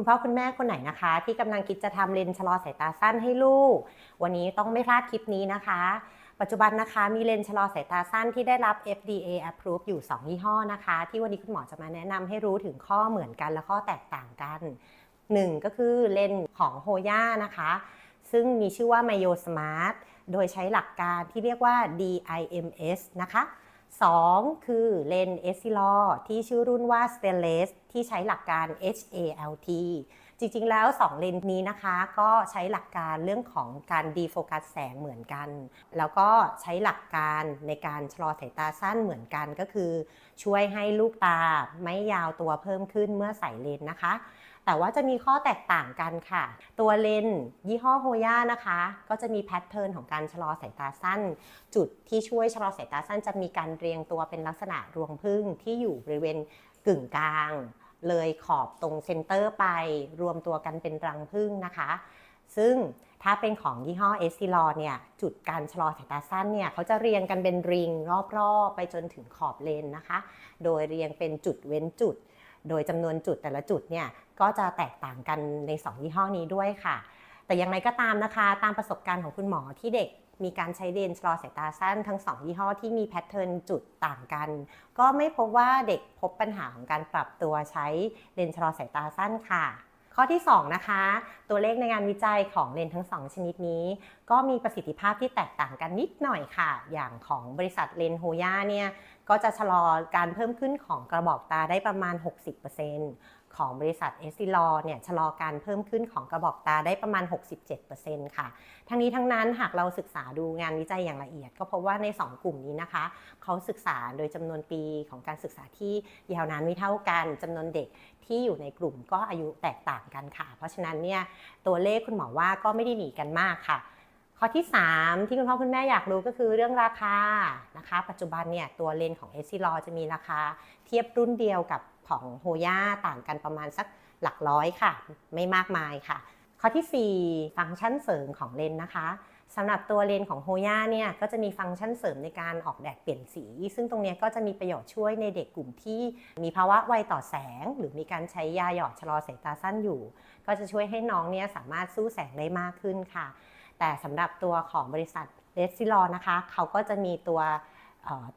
คุณพ่อคุณแม่คนไหนนะคะ ที่กำลังคิดจะทำเลนส์ชะลอสายตาสั้นให้ลูก วันนี้ต้องไม่พลาดคลิปนี้นะคะ ปัจจุบันนะคะมีเลนส์ชะลอสายตาสั้นที่ได้รับ FDA approve อยู่ 2 ยี่ห้อนะคะ ที่วันนี้คุณหมอจะมาแนะนำให้รู้ถึงข้อเหมือนกันและข้อแตกต่างกัน 1 ก็คือเลนส์ของโฮย่านะคะ ซึ่งมีชื่อว่า Myo Smart โดยใช้หลักการที่เรียกว่า DIMS นะคะ 2 คือเลนส์ e s s i l o r ที่ชื่อรุ่นว่า Stainless ที่ใช้หลักการ HALT จริงๆแล้ว 2 เลนส์นี้นะคะ ก็ใช้หลักการเรื่องของการดีโฟกัสแสงเหมือนกัน แล้วก็ใช้หลักการในการชะลอสายตาสั้นเหมือนกันก็คือ ช่วยให้ลูกตาไม่ยาวตัวเพิ่มขึ้นเมื่อใส่เลนส์นะคะ แต่ว่าจะมีข้อแตกต่างกันค่ะ ตัวเลนส์ยี่ห้อโฮย่านะคะ ก็จะมีแพทเทิร์นของการชะลอสายตาสั้น จุดที่ช่วยชะลอสายตาสั้นจะมีการเรียงตัวเป็นลักษณะรวงพึ่งที่อยู่บริเวณกึ่งกลาง เลยขอบตรงเซนเตอร์ไป รวมตัวกันเป็นรังพึ่งนะคะ ซึ่งถ้าเป็นของยี่ห้อเอสซิลอเนี่ย จุดการชะลอสายตาสั้นเนี่ยเขาจะเรียงกันเป็นริงรอบๆ ไปจนถึงขอบเลนนะคะ โดยเรียงเป็นจุดเว้นจุด โดยจำนวนจุดแต่ละจุดเนี่ยก็จะแตกต่างกันใน 2 ยี่ห้อนี้ด้วยค่ะ แต่อย่างไรก็ตามนะคะ ตามประสบการณ์ของคุณหมอที่เด็ก มีการใช้เลนส์ชะลอสายตาสั้นทั้ง 2 ยี่ห้อที่มีแพทเทิร์นจุดต่างกัน ก็ไม่พบว่าเด็กพบปัญหาของการปรับตัวใช้เลนส์ชะลอสายตาสั้นค่ะ ข้อที่ 2 นะคะ ตัวเลขในงานวิจัยของเลนส์ทั้ง 2 ชนิดนี้ ก็มีประสิทธิภาพที่แตกต่างกันนิดหน่อยค่ะ อย่างของบริษัทเลนโฮย่าเนี่ยก็จะชะลอการเพิ่มขึ้นของกระบอกตาได้ประมาณ 60% ของบริษัทเอสซิลอเนี่ยชะลอการเพิ่มขึ้นของกระบอกตาได้ประมาณ 67%ค่ะ ทั้งนี้ทั้งนั้นหากเราศึกษาดูงานวิจัยอย่างละเอียด ก็พบว่าใน 2 กลุ่มนี้นะคะ เขาศึกษาโดยจำนวนปีของการศึกษาที่ยาวนานไม่เท่ากันจำนวนเด็กที่อยู่ในกลุ่มก็อายุแตกต่างกันค่ะ เพราะฉะนั้นเนี่ยตัวเลขคุณหมอว่าก็ไม่ได้หนีกันมากค่ะข้อที่ 3 ที่คุณพ่อคุณแม่อยากรู้ก็คือเรื่องราคานะคะ ปัจจุบันเนี่ยตัวเลนของเอซิลอจะมีราคาเทียบรุ่นเดียวกับ ของโฮย่าต่างกันประมาณสักหลักร้อยค่ะ ไม่มากมายค่ะ ข้อทีสี่ 4 ฟังก์ชันเสริมของเลนนะคะสำหรับตัวเลนของโฮย่าเนี่ยก็จะมีฟังก์ชันเสริมในการออกแดดเปลี่ยนสี ซึ่งตรงนี้ก็จะมีประโยชน์ช่วยในเด็กกลุ่มที่มีภาวะไวต่อแสง หรือมีการใช้ยาหยอดชะลอสายตาสั้นอยู่ ก็จะช่วยให้น้องเนี่ยสามารถสู้แสงได้มากขึ้นค่ะ แต่สำหรับตัวของบริษัทเ e สซิลอนะคะ เขาก็จะมีตัว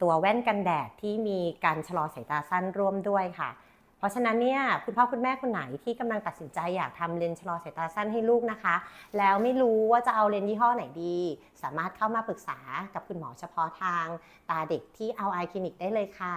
ตัวแว่นกันแดดที่มีการชะลอสายตาสั้นร่วมด้วยค่ะ เพราะฉะนั้นเนี่ยคุณพ่อคุณแม่คนไหนที่กำลังตัดสินใจอยากทำเลนส์ชะลอสายตาสั้นให้ลูกนะคะ แล้วไม่รู้ว่าจะเอาเลนส์ยี่ห้อไหนดี สามารถเข้ามาปรึกษากับคุณหมอเฉพาะทาง ตาเด็กที่เอาไอคลินิกได้เลยค่ะ